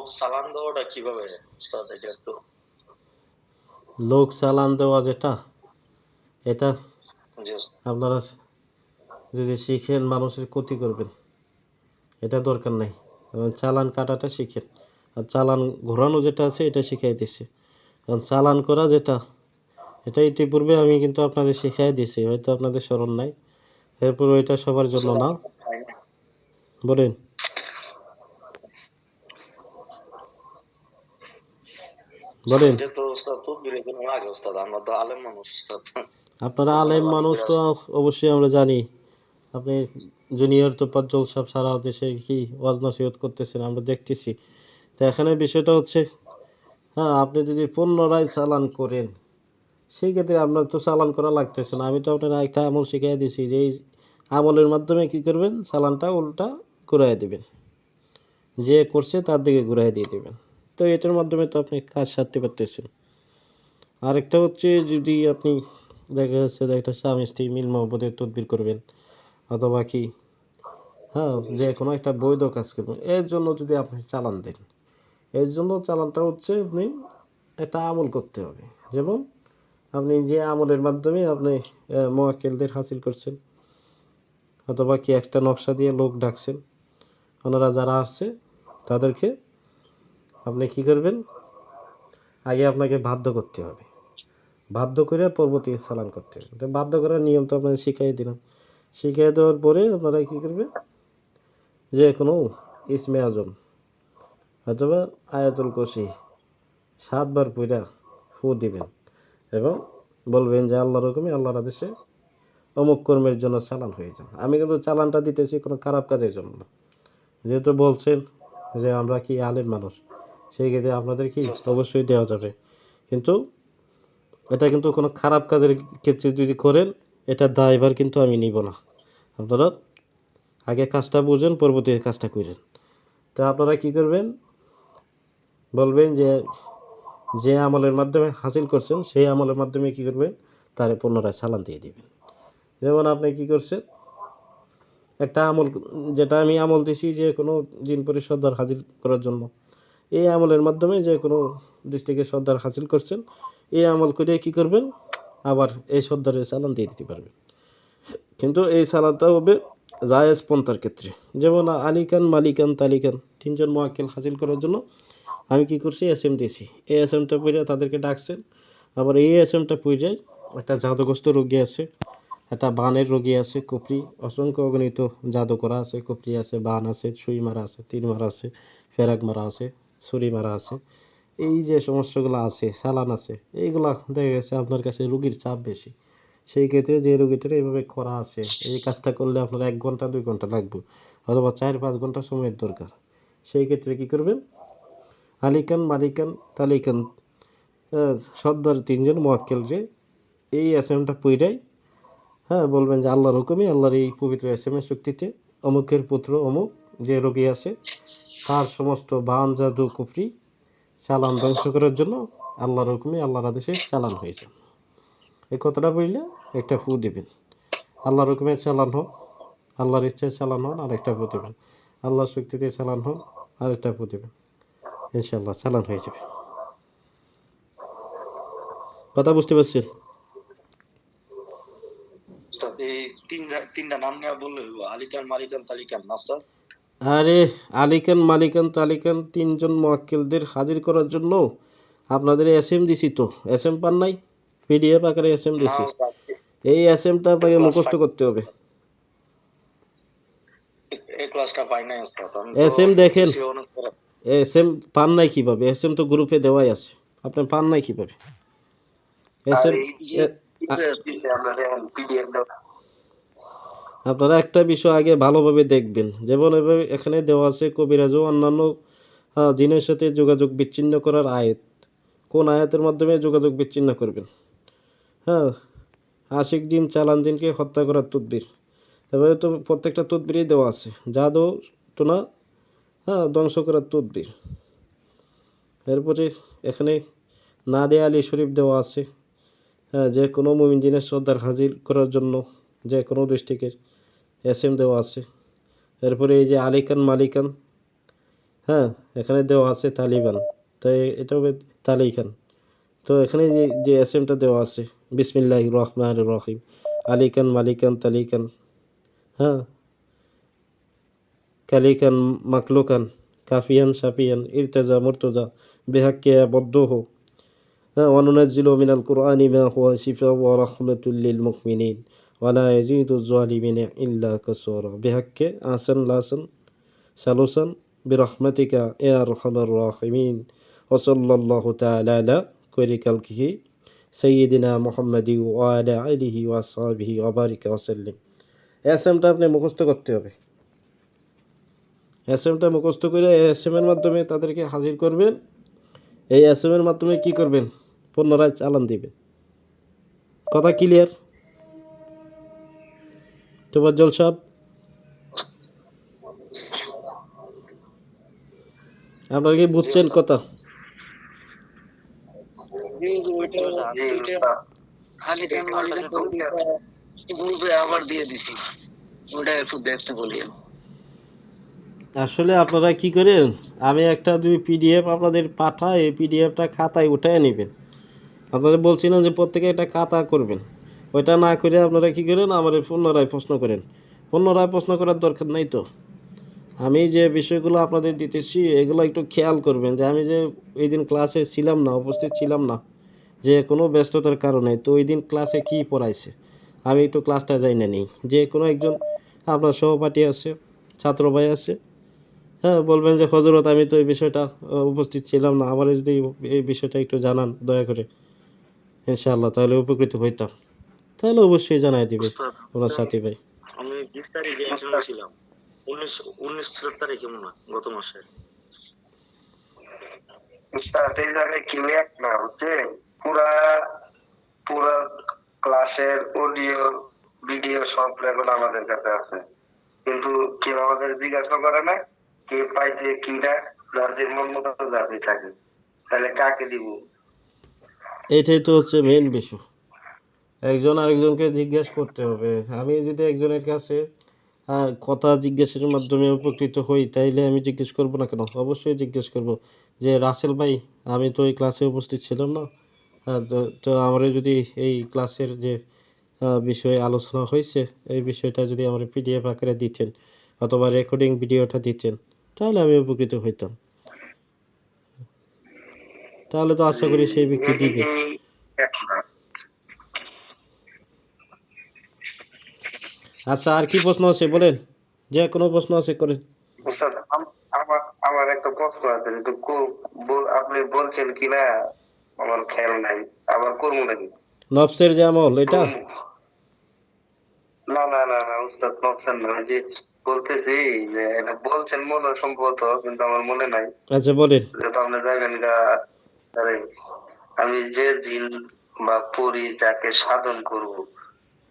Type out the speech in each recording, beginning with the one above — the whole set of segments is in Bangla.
লোক চালান দেওয়াটা কীভাবে উস্তাদ এটা একটু? লোক চালান দেওয়া যেটা এটা আপনারা যদি শিখেন মানুষের ক্ষতি করবেন এটা দরকার নাই। এবং চালান কাটাটা শিখেন। আর চালান ঘোরানো যেটা আছে এটা শিখাই দিচ্ছে কারণ চালান করা যেটা এটা ইতিপূর্বে আমি কিন্তু আপনাদের শিখাই দিয়েছি হয়তো আপনাদের স্মরণ নাই। এরপর ওইটা সবার জন্য না। বলেন বলেন এটা তো উস্তাদ তদবির কোনো আগে উস্তাদ আমরা তো আলেম মানুষ উস্তাদ আপনারা আলেম মানুষ তো অবশ্যই আমরা জানি। আপনি জুনিয়র তো পজ্জল সব সারা দেশে কি ওয়াজ নসিহত করতেছেন আমরা দেখতেছি। তো এখানে বিষয়টা হচ্ছে হ্যাঁ আপনি যদি পুনরায় চালান করেন সেই ক্ষেত্রে আপনার তো চালান করা লাগতেছে না। আমি তো আপনার একটা আমল শিখিয়ে দিয়েছি যে এই আমলের মাধ্যমে কি করবেন? চালানটা উল্টা ঘুরাই দেবেন। যে করছে তার দিকে ঘুরাই দিয়ে দেবেন। তো এটার মাধ্যমে তো আপনি কাজ সারতে পারতেছেন। আরেকটা হচ্ছে যদি আপনি দেখা যাচ্ছে একটা স্বামী, স্ত্রী মিল মহব্বতের তদবির করবেন অথবা কি হ্যাঁ যে কোনো একটা বৈধ কাজ করবেন, এর জন্য যদি আপনি চালান দেন, এর জন্য চালানটা হচ্ছে আপনি একটা আমল করতে হবে। যেমন আপনি যে আমলের মাধ্যমে আপনি মোয়াক্কেলদের হাসিল করছেন অথবা কি একটা নকশা দিয়ে লোক ডাকছেন, ওনারা যারা আসছে তাদেরকে আপনি কি করবেন? আগে আপনাকে বাধ্য করতে হবে। বাধ্য করে পরবর্তী চালান করতে হবে। তো বাধ্য করার নিয়ম তো আপনাদের শিখাই দিলাম। শিখিয়ে দেওয়ার পরে আপনারা কী করবেন? যে কোনো ইসমে আজম অথবা আয়াতুল কষি সাতবার পুরা ফু দিবেন এবং বলবেন যে আল্লাহ রকমই আল্লাহর আদেশে অমুক কর্মের জন্য চালান হয়ে যান আমি কিন্তু চালানটা দিতেছি কোনো খারাপ কাজের জন্য। যেহেতু বলছেন যে আমরা কি আলেম মানুষ সেই ক্ষেত্রে আপনাদের কি অবশ্যই দেওয়া যাবে। কিন্তু এটা কিন্তু কোনো খারাপ কাজের ক্ষেত্রে যদি করেন, এটা দায়ভার কিন্তু আমি নিব না। আপনারা আগে কাজটা বুঝেন পরবর্তী কাজটা করেন। তা আপনারা কি করবেন? বলবেন যে যে আমলের মাধ্যমে হাসিল করছেন, সেই আমলের মাধ্যমে কি করবেন? তারে পুনরায় চালান দিয়ে দিবেন। যেমন আপনি কি করছেন? একটা আমল, যেটা আমি আমল দিছি যে কোনো জিন পরিষদার হাজির করার জন্য। এই আমলের মাধ্যমে যে কোনো ডিস্ট্রিক্টের সর্দার হাসিল করছেন, এই আমল করে কি করবেন? আবার এই সর্দারের চালান দিয়ে দিতে পারবেন। কিন্তু এই চালানটা হবে জায়েজ পন্থার ক্ষেত্রে। যেমন আলিকান, মালিকান, তালিকান তিনজন মোয়াক্কেল হাসিল করার জন্য আমি কি করছি? এস এম দিয়েছি। এই এস এমটা পড়ে তাদেরকে ডাকছেন। আবার এই এস এমটা পড়ে একটা জাদুগ্রস্ত রোগী আছে, একটা বানের রোগী আছে, কুপরি, অসংখ্য অগণিত জাদু করা আছে, কুপরি আছে, বান আছে সুই মারা আছে তীর মারা আছে, ফেরাক মারা আছে। ছুরি মারা আছে। এই যে সমস্যাগুলো আছে, চালান আছে, এইগুলা দেখা গেছে আপনার কাছে রুগীর চাপ বেশি। সেই ক্ষেত্রে যে রুগীটার এইভাবে করা আছে, এই কাজটা করলে আপনার এক ঘণ্টা, দুই ঘণ্টা লাগবে অথবা চার, পাঁচ ঘণ্টা সময়ের দরকার। সেই ক্ষেত্রে কি করবেন? আলিকান, মালিকান, তালিকান সর্দার তিনজন মোয়াক্কেল যে এই অ্যাসেমটা পুইরাই হ্যাঁ বলবেন যে আল্লাহর হুকুমে, আল্লাহর এই পবিত্র এসএমের শক্তিতে অমুকের পুত্র অমুক যে রোগী আছে তার সমস্ত বান, জাদু কুফরি চালান ধ্বংস করার জন্য আল্লাহর হুকুমে আল্লাহর আদেশে চালান হয়ে যান এই কথাটা বললে একটা ফু দিবেন। আল্লাহর হুকুমে চালান হোক, আল্লাহর ইচ্ছায় চালান হন আর একটা ফু দেবেন। আল্লাহর শক্তিতে চালান হোক, আর একটা ফু দেবেন। ইনশাল্লাহ চালান হয়ে যাবে। কথা বুঝতে পারছেন? তিনটা নাম নেওয়া বললে হইব। আলিকান মালিকান তালিকান আরে আলিকান মালিকান তালিকান তিনজন মোয়াক্কেলদের হাজির করার জন্য আপনাদের এস এম দিছি তো এস এম পান নাই পিডিএফ আকারে এস এম দিছি এই এস এমটা পাইয়ে মুখস্থ করতে হবে আমি SM দেখেন। এস এম পান নাই কীভাবে এস এম তো গ্রুপে দেওয়াই আছে আপনি পান নাই কীভাবে এস এম এই যে তিনটা আমরা যেমন PDF দাও আপনারা একটা বিষয় আগে ভালোভাবে দেখবেন। যেমন এভাবে এখানে দেওয়া আছে কবিরাজ ও অন্যান্য জিনের সাথে যোগাযোগ বিচ্ছিন্ন করার আয়াত। কোন আয়াতের মাধ্যমে যোগাযোগ বিচ্ছিন্ন করবেন? হ্যাঁ আশিক দিন চালান দিনকে হত্যা করার তদ্বির। এবারে তো প্রত্যেকটা তদ্বিরই দেওয়া আছে। জাদু টোনা হ্যাঁ ধ্বংস করার তদ্বির। এরপরে এখানে নাদে আলী শরীফ দেওয়া আছে হ্যাঁ যে কোনো মুমিন জিনের সর্দার হাজির করার জন্য যে কোনো ডিস্ট্রিক্টের এস এম দেওয়া আছে। এরপরে এই যে আলিকান মালিকান হ্যাঁ এখানে দেওয়া আছে তালিবান। তো এটা হবে তালিখান তো এখানে যে যে এস এমটা দেওয়া আছে বিসমিল্লাহ রহমান রহিম, আলিকান মালিকান তালিকান হ্যাঁ কালিকান মাকলুকান, কাফিয়ান সাফিয়ান, ইরতাজা মুর্তজা বেহাক্কে বদ্ধহ হ্যাঁ অনুনাজ্জিল মিনাল কুরআনি মা হুয়া শিফা ওয়া রাহমাতুল লিল মুমিনিন। ওয়ালা ইয়াজিদু যালিমিনা ইল্লা কাসুরা বিহাক্কে আসান লাসান সালুসান বিরহমাতিকা ইয়া আরহামার রাহিমিন ওয়া সাল্লাল্লাহু তাআলা আলা কৈরিকাল কিহি সৈয়দিনা মোহাম্মদি ওয়ালা আলিহি ওয়াসাবিহি ওবারিকা ওসাল্লিম এসএমটা আপনি মুখস্থ করতে হবে। এসএমটা মুখস্থ করে এসএমের মাধ্যমে তাদেরকে হাজির করবেন। এই এসএমের মাধ্যমে কি করবেন? পুনরায় চালান দিবেন। কথা ক্লিয়ার আপনারা কি বুঝছেন কথা? আসলে আপনারা কি করেন? আমি একটা দুই পিডিএফ আপনাদের পাঠাই পিডিএফটা খাতায় উঠায় নেবেন। আপনাদের বলছিলাম যে প্রত্যেকে একটা খাতা করবেন। ওইটা না করে আপনারা কি করেন? আমার পুনরায় প্রশ্ন করেন। পুনরায় প্রশ্ন করার দরকার নাই তো। আমি যে বিষয়গুলো আপনাদের দিতেছি, এগুলো একটু খেয়াল করবেন যে আমি যে ওই দিন ক্লাসে ছিলাম না, উপস্থিত ছিলাম না, যে কোনো ব্যস্ততার কারণে, তো ওই দিন ক্লাসে কি পড়াইছে? আমি একটু ক্লাসটা যাই না নিই। যে কোনো একজন আপনার সহপাঠী আছে, ছাত্র ভাই আছে হ্যাঁ বলবেন যে হজরত আমি তো এই বিষয়টা উপস্থিত ছিলাম না। আমার যদি এই বিষয়টা একটু জানান, দয়া করে। ইনশাআল্লাহ, তাহলে উপকৃত হইতাম। তাহলে অবশ্যই জানাই দিবে ওনার সাথী ভাই। আমি বিশ তারিখে ছিলাম উনিশ উনিশ তারিখে মনে হয় গত মাসে। স্টার্টের জায়গায় ক্লিয়ার না হচ্ছে পুরা পুরা ক্লাসের অডিও ভিডিও সব রেকর্ড আমাদের কাছে আছে। কিন্তু কেউ আমাদের জিজ্ঞাসা করে না কে পাইছে কি না মন মতো থাকে। তাহলে কাকে দিব? এইটাই তো হচ্ছে মেন বিষয়। একজন আরেকজনকে জিজ্ঞেস করতে হবে। আমি যদি একজনের কাছে কথা জিজ্ঞেসের মাধ্যমে উপকৃত হই, তাইলে আমি জিজ্ঞেস করব না কেন? অবশ্যই জিজ্ঞেস করব যে, রাসেল ভাই, আমি তো এই ক্লাসে উপস্থিত ছিলাম না। তো আমার যদি এই ক্লাসের যে বিষয়ে আলোচনা হয়েছে এই বিষয়টা যদি আমার পিডিএফ আকারে দিতেন অথবা রেকর্ডিং ভিডিওটা দিতেন তাহলে আমি উপকৃত হইতাম। তাহলে তো আশা করি সেই ব্যক্তি দিবে এই একটা। আচ্ছা আর কি প্রশ্ন আছে বলেন? যে কোনো প্রশ্ন আছে আম- আমার আমার একটা প্রশ্ন আছে কিন্তু আপনি বলছেন কিনা আমার খেয়াল নাই। আবার করব নাকি? নফসের যে আমল এটা? না না না না উস্তাদ নকশান না যে বলতেছি যে এটা বলছেন মনে সম্ভবত কিন্তু আমার মনে নাই। আচ্ছা বলেন। যেহেতু আপনি জানেন আমি যে দিন বা পড়ি যাকে সাধন করব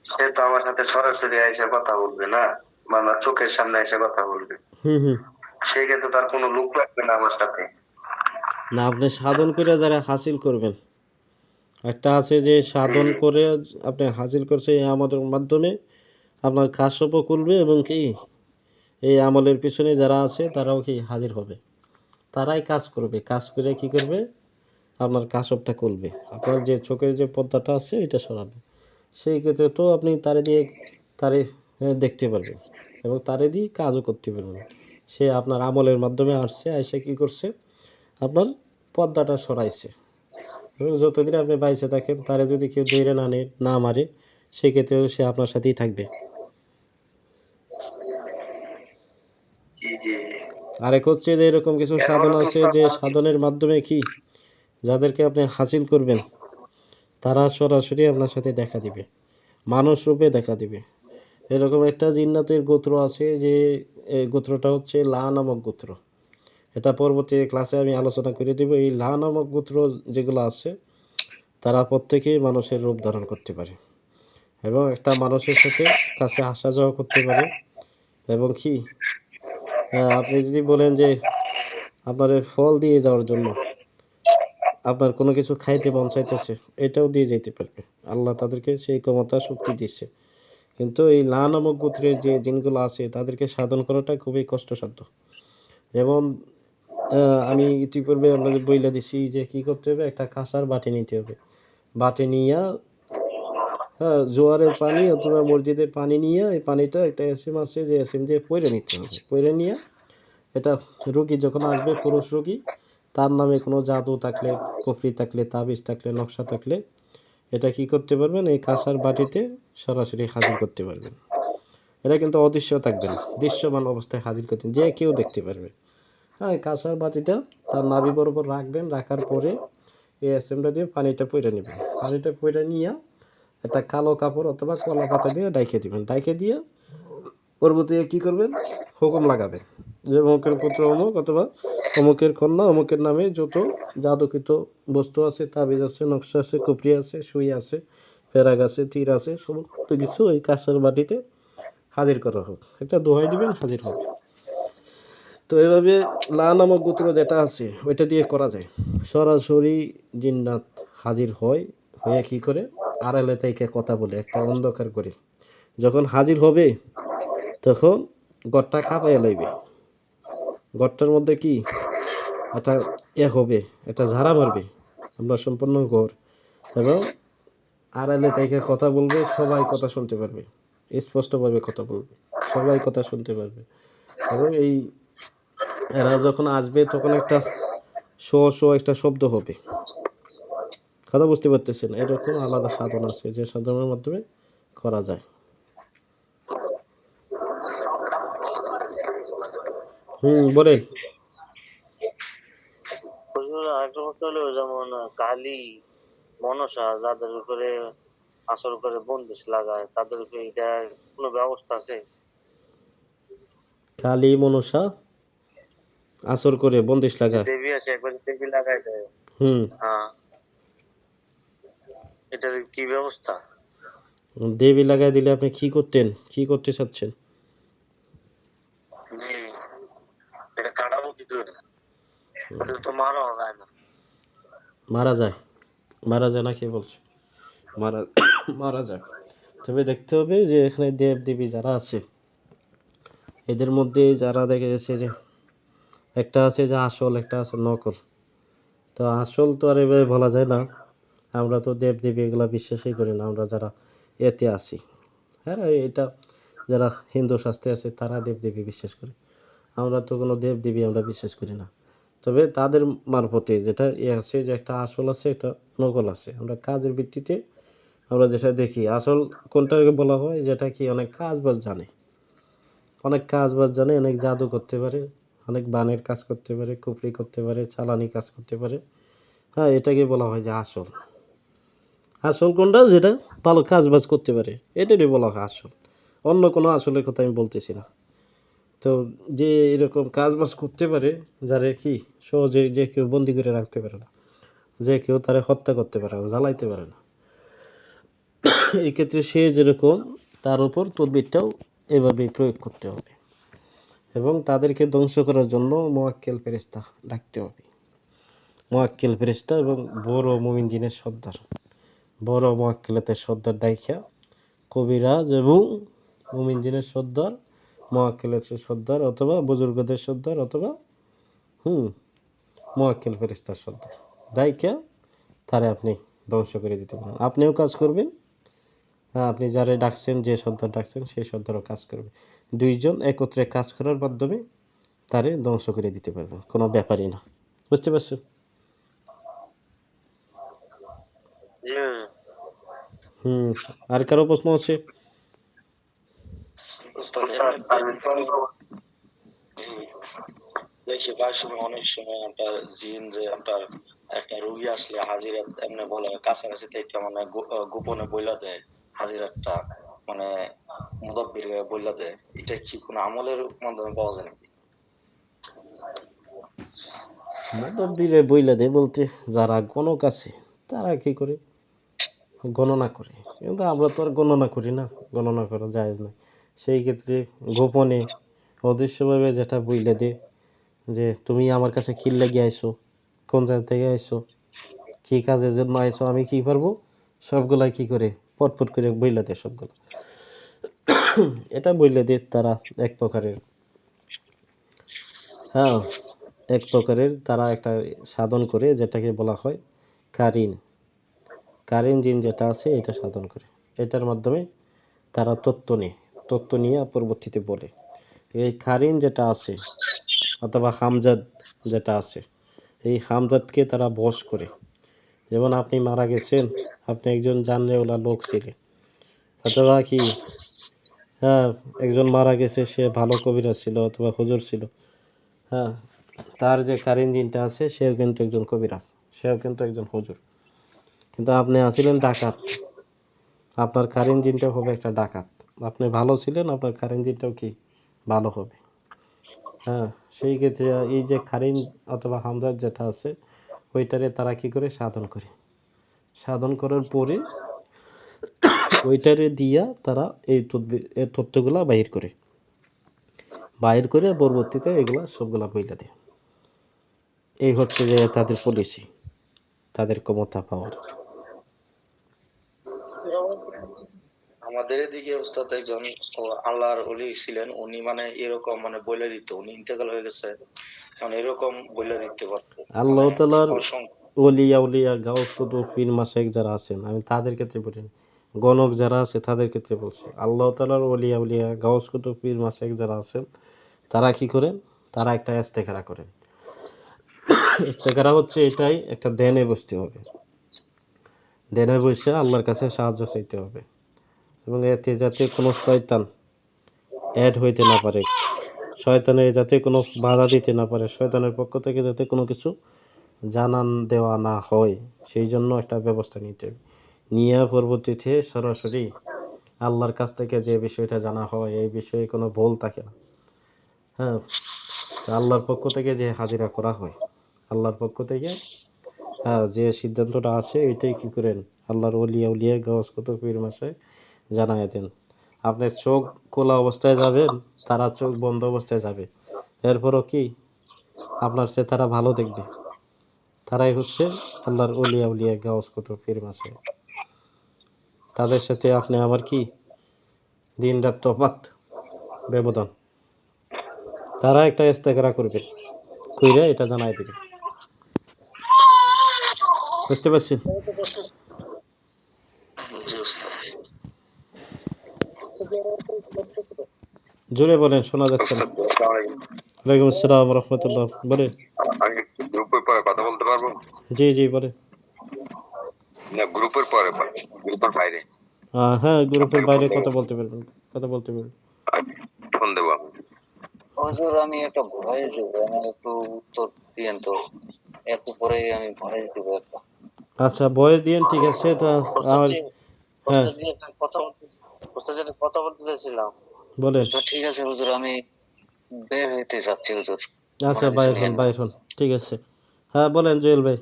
সে তো আমার সাথে সরাসরি এসে কথা বলবে না আমার চোখের সামনে এসে কথা বলবে। হুম হুম। সেক্ষেত্রে তার কোনো লোক লাগবে না আমার সাথে। না আপনি সাধন করে যারা হাসিল করবেন। একটা আছে যে সাধন করে আপনি হাসিল করছে এই আমলের মাধ্যমে আপনার কাশপও করবে এবং কি এই আমলের পিছনে যারা আছে তারাও কি হাজির হবে। তারাই কাজ করবে। কাজ করে কি করবে? আপনার কাশপটা করবে আপনার যে চোখের যে পর্দাটা আছে এটা সরাবে। সেই ক্ষেত্রে তো আপনি তারে দিয়ে তারে দেখতে পারবেন এবং তারে দিয়ে কাজও করতে পারবেন। সে আপনার আমলের মাধ্যমে আসছে এসে কি করছে? আপনার পর্দাটা সরাইছে। এবং যতদিন আপনি বাইসে থাকেন তারে যদি কেউ ধরে না নে না মারে সেক্ষেত্রেও সে আপনার সাথেই থাকবে। আরেক হচ্ছে যে এরকম কিছু সাধন আছে যে সাধনের মাধ্যমে কি? যাদেরকে আপনি হাসিল করবেন তারা সরাসরি আপনার সাথে দেখা দিবে। মানুষ রূপে দেখা দিবে। এরকম একটা জিন্নাতের গোত্র আছে যে গোত্রটা হচ্ছে লা নামক গোত্র। এটা পরবর্তী ক্লাসে আমি আলোচনা করে দেব। এই লা নামক গোত্র যেগুলো আছে, তারা প্রত্যেকেই মানুষের রূপ ধারণ করতে পারে। এবং একটা মানুষের সাথে কাছে আসা যাওয়া করতে পারে। এবং কি? আপনি যদি বলেন যে, আপনার ফল দিয়ে যাওয়ার জন্য আপনার কোনো কিছু খাইতে মন চাইতেছে, এটাও দিয়ে যেতে পারবে। আল্লাহ তাদেরকে সেই ক্ষমতা, শক্তি দিচ্ছে কিন্তু এই লা নামক গোত্রের যে জিনগুলো আছে, তাদেরকে সাধন করাটা খুবই কষ্টসাধ্য। যেমন আমি ইতিপূর্বে আপনাদের বইলা দিছি যে কি করতে হবে? একটা কাঁসার বাটি নিতে হবে। বাটি নিয়ে হ্যাঁ জোয়ারের পানি অথবা মসজিদের পানি নিয়ে এই পানিটা একটা এসএম আছে যে এসএম দিয়ে পরে নিতে হবে। পরে নিয়ে, এটা রোগী যখন আসবে, পুরুষ রোগী তার নামে কোনো জাদু থাকলে, কফরি থাকলে, তাবিজ থাকলে, নকশা থাকলে এটা কি করতে পারবেন? এই কাঁসার বাটিতে সরাসরি হাজির করতে পারবেন। এটা কিন্তু অদৃশ্য থাকবে না, দৃশ্যমান অবস্থায় হাজির করতে যে কেউ দেখতে পারবে। হ্যাঁ কাঁসার বাটিটা তার নাভি বরাবর রাখবেন, রাখার পরে এই এসএমটা দিয়ে পানিটা পইরে নেবেন। পানিটা পইরে নিয়ে একটা কালো কাপড় অথবা কলা পাতা দিয়ে ডাইকে দিবেন। ডাইকে দিয়ে পরবর্তী কী করবেন? হুকুম লাগাবেন। যে অমুকের পুত্র অমুক অথবা অমুকের কন্যা, অমুকের নামে যত জাদুকৃত বস্তু আছে, তাবিজ আছে, নকশা আছে কুপরি আছে, সুই আছে ফেরাগ আছে, তীর আছে, সমস্ত কিছু ওই কাঁসার বাটিতে হাজির করা হোক। একটা দোহাই দিবেন, হাজির হোক তো এভাবে লা নামক গোত্র যেটা আছে, ওইটা দিয়ে করা যায়। সরাসরি জিন্নাত হাজির হয়, হয়ে কি করে? আড়ালে থেকে কথা বলে, একটা অন্ধকার করে। যখন হাজির হবে, তখন গড়টা কাঁপাইয়া লইবে। গড়টার মধ্যে কি? একটা এ হবে একটা ঝাড়া মারবে। আমরা সম্পূর্ণ ঘর। এবং আড়ালে তাইকে কথা বলবে, সবাই কথা শুনতে পারবে। স্পষ্টভাবে কথা বলবে। সবাই কথা শুনতে পারবে। এবং এই এরা যখন আসবে, তখন একটা শো শো একটা শব্দ হবে। কথা বুঝতে পারতেছেন? এরকম আলাদা সাধন আছে যে সাধনের মাধ্যমে করা যায়। হুম হুজুর আরেকটা কথা হলো যেমন কালী মনসা যাদের উপরে আসর করে বন্দিশ লাগায় তাদের উপরে এটা কোনো ব্যবস্থা আছে? কালী মনসা আসর করে বন্দিশ লাগা দেবী আছে একবার দেবী লাগাই দেয়। হুম। হ্যাঁ। এটার কি ব্যবস্থা? দেবী লাগাই দিলে আপনি কি করতেন? কি করতে চাচ্ছেন জি এটা কাটাবো কি করে ওটা তো মারা যায় না মারা যায় মারা যায় না কে বলছে মারা মারা যায় তবে দেখতে হবে যে এখানে দেব দেবী যারা আছে এদের মধ্যে যারা দেখা গেছে যে একটা আছে যে আসল একটা আছে নকল তো আসল তো আর এভাবে বলা যায় না আমরা তো দেব দেবী এগুলা বিশ্বাসই করি না আমরা যারা এতে আছি হ্যাঁ এটা যারা হিন্দু শাস্ত্রে আছে তারা দেব দেবী বিশ্বাস করে আমরা তো কোনো দেব দেবী আমরা বিশ্বাস করি না তবে তাদের মারফতে যেটা এ আছে, যে একটা আসল আছে, একটা নকল আছে। আমরা কাজের ভিত্তিতে আমরা যেটা দেখি, আসল কোনটাকে বলা হয়, যেটা কি অনেক কাজ বাজ জানে। অনেক কাজ বাজ জানে, অনেক জাদু করতে পারে, অনেক বানের কাজ করতে পারে কুপড়ি করতে পারে, চালানি কাজ করতে পারে। হ্যাঁ এটাকে বলা হয় যে আসল। আসল কোনটা? যেটা ভালো কাজ বাজ করতে পারে। এটাই বলা হয় আসল। অন্য কোনো আসলের কথা আমি বলতেছি না। তো যে এরকম কাজ বাজ করতে পারে, যারে কি সহজে যে কেউ বন্দি করে রাখতে পারে না, যে কেউ তারা হত্যা করতে পারে না, জ্বালাইতে পারে না। এক্ষেত্রে সে যেরকম, তার উপর তদবিরটাও এভাবেই প্রয়োগ করতে হবে এবং তাদেরকে ধ্বংস করার জন্য মোয়াক্কেল ফেরেস্তা ডাকতে হবে। মোয়াক্কেল ফেরেস্তা এবং বড় জিনের সর্দার। বড় মোয়াক্কেলাতের সর্দার ডাইখা কবিরাজ এবং মুমিন জিনের সর্দার মোয়াক্কেলের সর্দার অথবা বুজুর্গদের সর্দার অথবা হুম মোয়াক্কেল ফেরিস্তার সর্দার। ডাইকা তারে আপনি ধ্বংস করে দিতে পারেন। আপনিও কাজ করবেন হ্যাঁ, আপনি যারা ডাকছেন যে সর্দার ডাকছেন সেই সর্দারও কাজ করবে। দুইজন একত্রে কাজ করার মাধ্যমে তারে ধ্বংস করে দিতে পারবেন কোনো ব্যাপারই না। বুঝতে পারছ? হুম আর কারও প্রশ্ন আছে উস্তাদ, আমি তো- হুম। দেখি প্রায় সময় অনেক সময় জিন যে একটা আসলে এমনি বলে, কাছাকাছি থেকে মানে গোপনে বইলা দেয় হাজিরাটা মানে মুদাব্বির বইলা দেয়। এটা কি কোনো আমলের মাধ্যমে পাওয়া যায় নাকি? মুদব্বিরে বইলা দেয় বলতে যারা গণক আছে, তারা কি করে? গণনা করে। কিন্তু আমরা তো আর গণনা করি না, গণনা করা যায় না। সেই ক্ষেত্রে গোপনে অদৃশ্যভাবে যেটা বইলে দে, যে তুমি আমার কাছে কি লেগে আইছো? কোন জায়গা থেকে আইছো? কি কাজের জন্য আইছো? আমি কি পারব? সবগুলা কি করে পটপট করে বইলা দে সবগুলো। এটা বইলে দে তারা এক প্রকারের। হ্যাঁ এক প্রকারের তারা একটা সাধন করে, যেটাকে বলা হয় কারিন। কারিন জিন যেটা আছে, এটা সাধন করে। এটার মাধ্যমে তারা তত্ত্ব নেয়। তত্ত্ব নিয়ে পরবর্তীতে বলে। এই কারিন যেটা আছে, অথবা হামজাদ যেটা আছে, এই হামজাদকে তারা বশ করে। যেমন আপনি মারা গেছেন, আপনি একজন জানলেওলা লোক ছিলেন অথবা কি হ্যাঁ একজন মারা গেছে, সে ভালো কবিরা ছিল, অথবা হুজুর ছিল। হ্যাঁ তার যে কারিন জিনটা আছে, সেও কিন্তু একজন কবিরাজ, সেও কিন্তু একজন হুজুর। কিন্তু আপনি আছিলেন ডাকাত। আপনার কারিন জিনটা হবে একটা ডাকাত। আপনি ভালো ছিলেন, আপনার কারিন জিনটাও কি ভালো হবে? হ্যাঁ সেই ক্ষেত্রে এই যে কারিন অথবা হামদার যেটা আছে, ওইটারে তারা কি করে? সাধন করে। সাধন করার পরে ওইটারে দিয়া তারা এই এই তথ্যগুলা বাহির করে। বাহির করে পরবর্তীতে এগুলা সবগুলা বইলা দেয়। এই হচ্ছে যে তাদের পলিসি তাদের ক্ষমতা পাওয়ার আমাদের এদিকে ওস্তাদ একজন আল্লাহর অলি ছিলেন উনি মানে এরকম মানে বলে দিত উনি ইন্তেকাল হয়ে গেছে মানে এরকম বলে দিতে পারতো। আল্লাহ অলিয়া উলিয়া গাউস কুতুব পীর মাসেক যারা আছেন আমি তাদের ক্ষেত্রে বলি গণক যারা আছে তাদের ক্ষেত্রে বলছি। আল্লাহ তালার অলিয়া উলিয়া গাউস কুতুব পীর যারা আছেন তারা কি করেন? তারা একটা ইস্তেখারা করেন। ইস্তেখারা হচ্ছে এটাই একটা দেনে বসতে হবে। দেনে বসে আল্লাহর কাছে সাহায্য চাইতে হবে। এবং এতে যাতে কোনো শয়তান অ্যাড হইতে না পারে, শয়তানের যাতে কোনো বাধা দিতে না পারে, শয়তানের পক্ষ থেকে যাতে কোনো কিছু জানান দেওয়া না হয়, সেই জন্য একটা ব্যবস্থা নিতে হবে। নিয়ে পরবর্তীতে সরাসরি আল্লাহর কাছ থেকে যে বিষয়টা জানা হয়, এই বিষয়ে কোনো ভুল থাকে না। হ্যাঁ আল্লাহর পক্ষ থেকে যে হাজিরা করা হয়, আল্লাহর পক্ষ থেকে হ্যাঁ যে সিদ্ধান্তটা আছে এটাই কী করেন? আল্লাহর অলিয়া উলিয়া গাছ কত পীর মাসে জানাই দেন। আপনি চোখ খোলা অবস্থায় যাবেন, তারা চোখ বন্ধ অবস্থায় যাবে। এরপরও কি? আপনার সে তারা ভালো দেখবে। তারাই হচ্ছে আল্লাহর অলিয়া উলিয়া গাউস কুতুব পীর মাসে। তাদের সাথে আপনি আবার কি? দিন রাত তফাত ব্যবধান। তারা একটা ইস্তেকারা করবে। কইরা এটা জানাই দেবে। বুঝতে ওস্তাদ জোরে বলেন শোনা যাচ্ছে না। ওয়ালাইকুম আসসালাম রহমতুল্লাহ বলেন। আমি গ্রুপের পরে কথা বলতে পারব? জি জি বলেন। না গ্রুপের পরে গ্রুপের বাইরে। হ্যাঁ গ্রুপের বাইরে কথা বলতে পারবেন কথা বলতে পারবেন। ফোন দেবো হুজুর আমি একটা আমার একটু উত্তর দিয়েন তো। একটু পরে আমি ভয়েস দিব একটা। আচ্ছা বয়স দিয়েন ঠিক আছে তা আমার হ্যাঁ। কথা ওস্তাদ কথা বলতে চাইছিলাম। বলেন। ঠিক আছে হুজুর আমি বের হইতে যাচ্ছি হুজুর। আচ্ছা বাইর হন বাইর হন। ঠিক আছে। হ্যাঁ বলেন জুয়েল ভাই।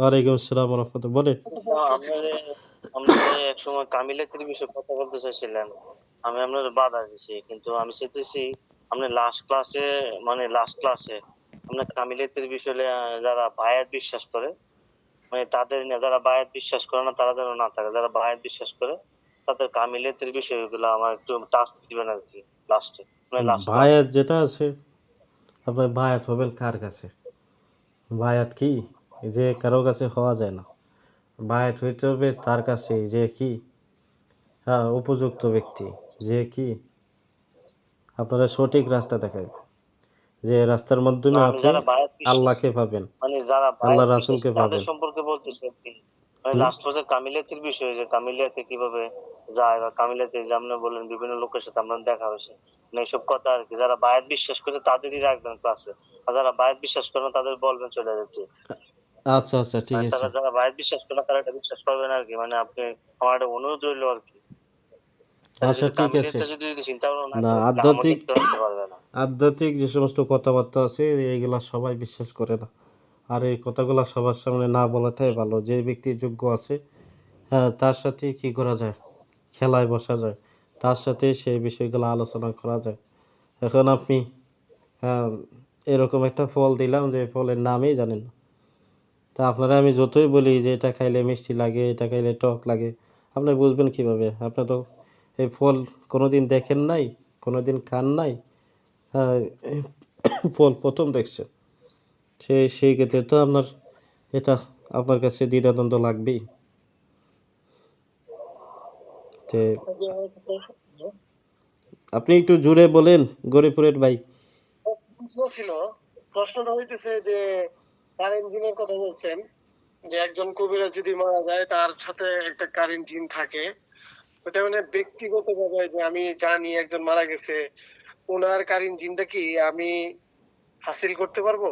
ওয়ালাইকুম আসসালাম রহমতুল্লাহ। বলেন। আপনার এক সময় কামিলাতির বিষয়ে কথা বলতে চাইছিলেন। আমি আপনার বাধা দিছি কিন্তু আমি চেয়েছি আপনি লাস্ট ক্লাসে মানে লাস্ট ক্লাসে আপনার কামিলাতির বিষয়ে যারা বায়াত বিশ্বাস করে মানে তাদের নিয়ে যারা বায়াত বিশ্বাস করে না তারা যেন না থাকে যারা বায়াত বিশ্বাস করে তাদের কামিলাতির বিষয়গুলো আমার একটু টাচ দিবেন আর কি লাস্টে মানে ভায়াত যেটা আছে আপনার ভায়াত হবেন কার কাছে? ভায়াত কি? যে কারও কাছে হওয়া যায় না। ভায়াত হইতে হবে তার কাছে যে কি? হ্যাঁ উপযুক্ত ব্যক্তি যে কি? আপনারা সঠিক রাস্তা দেখাবে যে রাস্তার মাধ্যমে আপনি আল্লাহকে পাবেন মানে যারা আল্লাহ রাসূলকে পাবেন। সম্পর্কে বলতেছে মানে লাস্ট পর্যায়ে কামিলাতির বিষয়ে যে কামিলিয়াতে কীভাবে যায় বা কামিলাতে যে আপনি বললেন বিভিন্ন লোকের সাথে আপনার দেখা হয়েছে। মানে এইসব কথা আর কি যারা বায়াত বিশ্বাস করে তাদেরই রাখবেন ক্লাসে আর যারা বায়াত বিশ্বাস করে না তাদের বলবেন চলে যেতে আচ্ছা আচ্ছা ঠিক আছে। তারা যারা বায়াত বিশ্বাস করে না তারা এটা বিশ্বাস করবেন আর কি। মানে আপনি আমার একটা অনুরোধ রইল আর কি। আচ্ছা ঠিক আছে। না না, আধ্যাত্মিক- না। আধ্যাত্মিক যে সমস্ত কথাবার্তা আছে এইগুলা সবাই বিশ্বাস করে না। আর এই কথাগুলো সবার সামনে না বলাটাই ভালো। যে ব্যক্তি যোগ্য আছে হ্যাঁ তার সাথে কি করা যায়? খেলায় বসা যায়। তার সাথে সেই বিষয়গুলো আলোচনা করা যায়। এখন আপনি হ্যাঁ এরকম একটা ফল দিলাম যে ফলের নামই জানেন না। তা আপনারা আমি যতই বলি যে এটা খাইলে মিষ্টি লাগে, এটা খাইলে টক লাগে, আপনি বুঝবেন কীভাবে? আপনি তো এই ফল কোনো দিন দেখেন নাই কোনো দিন খান নাই হ্যাঁ ফল প্রথম দেখছে সেই সেই ক্ষেত্রে তো আপনার, এটা আপনার কাছে দ্বিধাদ্বন্দ্ব লাগবেই। তে আপনি একটু জোরে বলেন গরিপুরের ভাই। ছিল প্রশ্নটা হইতেছে যে কার ইঞ্জিনের কথা বলছেন যে একজন কবিরাজ যদি মারা যায় তার সাথে একটা কার ইঞ্জিন থাকে? ওটা মানে ব্যক্তিগত ভাবে যে আমি জানি একজন মারা গেছে ওনার কার ইঞ্জিনটা কি আমি হাসিল করতে পারব?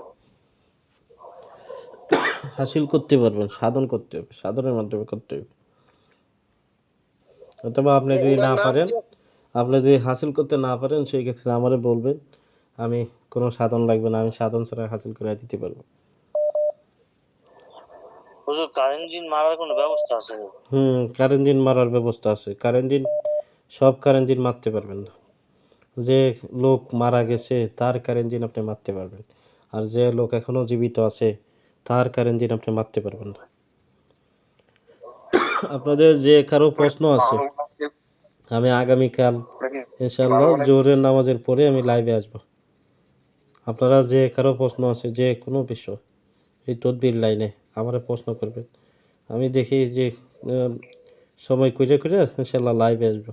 হাসিল করতে পারবেন সাধন করতে হবে সাধনের মাধ্যমে করতে হবে। অথবা আপনি যদি না পারেন আপনি যদি হাসিল করতে না পারেন সেই ক্ষেত্রে আমারে বলবেন আমি কোনো সাধন লাগবে না আমি সাধন ছাড়া হাসিল করে দিতে পারব। হুজুর কারেন্ট জিন মারার কোনো ব্যবস্থা আছে? হুম কারেন্ট দিন মারার ব্যবস্থা আছে। কারেন্ট দিন সব কারেন্ট দিন মারতে পারবেন না। যে লোক মারা গেছে তার কারেন্ট দিন আপনি মারতে পারবেন। আর যে লোক এখনও জীবিত আছে তার কারেন্ট দিন আপনি মারতে পারবেন না। আপনাদের যে কারও প্রশ্ন আছে, আমি আগামীকাল ইনশাল্লাহ জোহরের নামাজের পরে আমি লাইভে আসব। আপনারা যে কারও প্রশ্ন আছে, যে কোনো বিষয়, এই তদবির লাইনে আমার প্রশ্ন করবেন। আমি দেখি যে সময় খুঁজে খুঁজে ইনশাল্লাহ লাইভে আসব।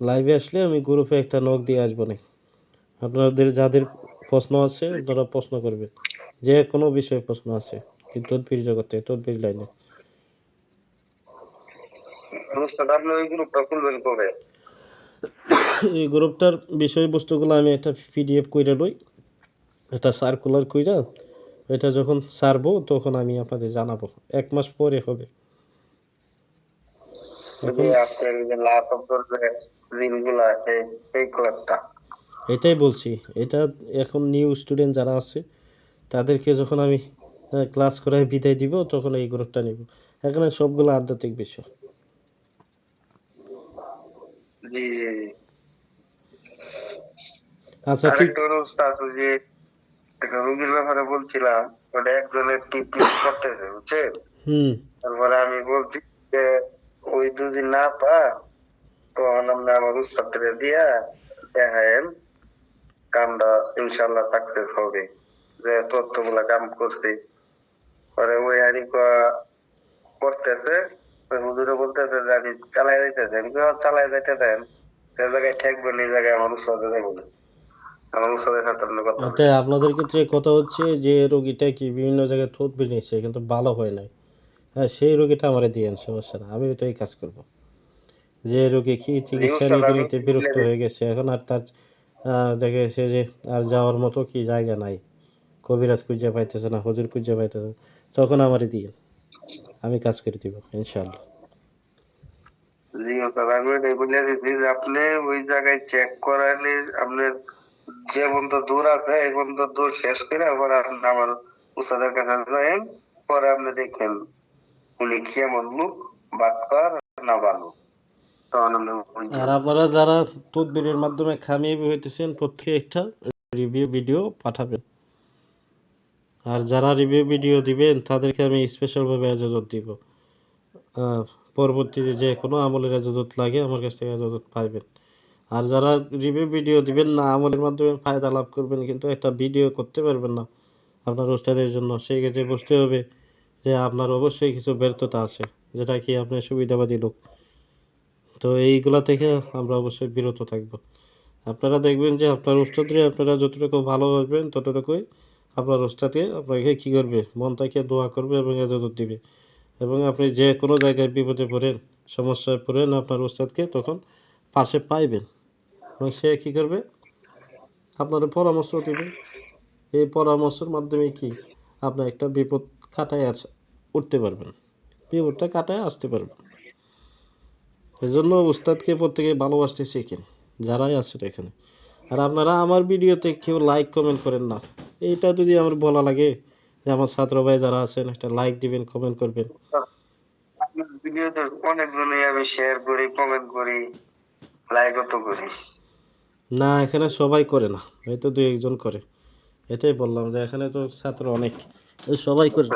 লাইভে আসলে আমি গ্রুপে একটা নক দিয়ে আসব না আপনাদের যাদের প্রশ্ন আছে আপনারা প্রশ্ন করবেন। যে কোনো বিষয়ে প্রশ্ন আছে তদবির জগতে তদবির লাইনে। অনুষ্ঠান আপনি ওই গ্রুপটা খুলবেন কবে? এই গ্রুপটার বিষয়বস্তুগুলো আমি একটা পিডিএফ কইরা লই। একটা সার্কুলার কইরা এটা যখন সারবো তখন আমি আপনাদের জানাব। এক মাস পরে হবে। এটাই বলছি। এটা এখন নিউ স্টুডেন্ট যারা আছে তাদেরকে যখন আমি ক্লাস করায় বিদায় দিব তখন এই গ্রুপটা নিব। এখানে সবগুলো আধ্যাত্মিক বিষয়। জি আচ্ছা ঠিক আরেকটা অনুষ্ঠান আছে যে একটা রোগীর ব্যাপারে বলছিলাম ওটা একজনের ট্রিটমেন্ট করতেছে বুঝছেন হুম। তারপরে আমি বলছি যে ওই দুদিন না পা তখন আমরা আমার উস্তাদরে দিয়া দেখায়েন কামটা ইনশাল্লাহ সাকসেস হবে। যে তথ্যগুলা কাম করছি। পরে ওই আরি করতেছে ওই হুজুরে বলতেছে যে আমি চালাই যাইতেছে আমি চালাই যাইতে দেন সে জায়গায় ঠেকবে না এই জায়গায় আমার উস্তাদে যাব না। আমার উস্তাদের সাথে আপনি কথা বলুন। তাতে আপনাদের ক্ষেত্রে কথা হচ্ছে যে রোগীটা কি বিভিন্ন জায়গায় বেরিয়েছে কিন্তু ভালো হয় নাই। হ্যাঁ সেই রোগীটা আমারে দিয়েন সমস্যা না আমি ওইটাই কাজ করব। যে রোগী কি চিকিৎসা নিতে নিতে বিরক্ত হয়ে গেছে এখন আর তার দেখে এসে যে আর যাওয়ার মতো কি জায়গা নাই। কবিরাজ খুঁজে পাইতেছে না হুজুর খুঁজে পাইতেছে তখন আমারে দিয়েন আমি কাজ করে দিব ইনশাল্লাহ জি স্যার আমি এটাই বলে দিচ্ছি যে আপনি ওই জায়গায় চেক করালে আপনার যে পর্যন্ত দূর আছে এই পর্যন্ত দূর শেষ করে পরে আপনি আমার উস্তাদের কাছে যাবেন পরে আপনি দেখেন উনি কেমন লোক না ভালো। আর আপনারা যারা তদবিরের মাধ্যমে খামিয়াবি হইতেছেন প্রত্যেকে একটা রিভিউ ভিডিও পাঠাবেন। আর যারা রিভিউ ভিডিও দিবেন, তাদেরকে আমি স্পেশালভাবে এজাজত দিব। পরবর্তীতে যে কোনো আমলের এজাজত লাগে, আমার কাছ থেকে এজাজত পাইবেন। আর যারা রিভিউ ভিডিও দিবেন না, আমলের মাধ্যমে ফায়দা লাভ করবেন, কিন্তু একটা ভিডিও করতে পারবেন না আপনার ওস্তাদের জন্য, সেই ক্ষেত্রে বুঝতে হবে যে আপনার অবশ্যই কিছু ব্যর্থতা আছে, যেটা কি আপনার সুবিধাবাদী লোক। তো এইগুলা থেকে আমরা অবশ্যই বিরত থাকব। আপনারা দেখবেন যে আপনার ওস্তাদরে আপনারা যতটুকু ভালোবাসবেন, ততটুকুই আপনার ওস্তাদকে আপনাকে কী করবে? মন থেকে দোয়া করবে এবং এজাজত দিবে। এবং আপনি যে কোনো জায়গায় বিপদে পড়েন, সমস্যায় পড়েন, আপনার ওস্তাদকে তখন পাশে পাইবেন। এবং সে কী করবে? আপনার পরামর্শ দেবে। এই পরামর্শের মাধ্যমে কি? আপনার একটা বিপদ কাটায় আস উঠতে পারবেন। বিপদটা কাটায় আসতে পারবেন। এজন্য উস্তাদকে প্রত্যেকে ভালোবাসতে শেখেন, যারাই আছেন এখানে। আর আপনারা আমার ভিডিওতে কেউ লাইক কমেন্ট করেন না। এইটা যদি আমার বলা লাগে যে আমার ছাত্র ভাই যারা আছেন, একটা লাইক দিবেন কমেন্ট করবেন। আমি শেয়ার কমেন্ট করি না, এখানে সবাই করে না, হয়তো দুই একজন করে। এটাই বললাম যে এখানে তো ছাত্র অনেক সবাই করে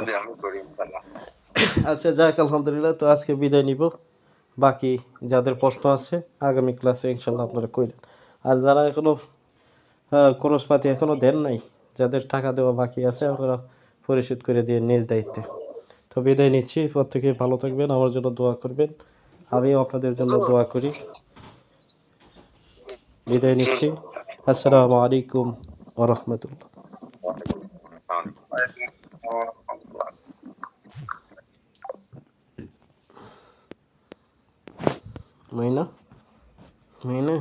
আচ্ছা যাক, আলহামদুলিল্লাহ, তো আজকে বিদায় নিব। বাকি যাদের প্রশ্ন আছে, আগামী ক্লাসে ইনশাল্লাহ আপনারা কইলেন আর যারা এখনও খরচপাতি এখনও দেন নাই যাদের টাকা দেওয়া বাকি আছে আপনারা পরিশোধ করে দিয়ে নিজ দায়িত্বে। তো বিদায় নিচ্ছি। প্রত্যেকে ভালো থাকবেন, আমার জন্য দোয়া করবেন। আমিও আপনাদের জন্য দোয়া করি। বিদায় নিচ্ছি। আসসালামু আলাইকুম ওরহমতুল্লাহ মইনা? মইনা?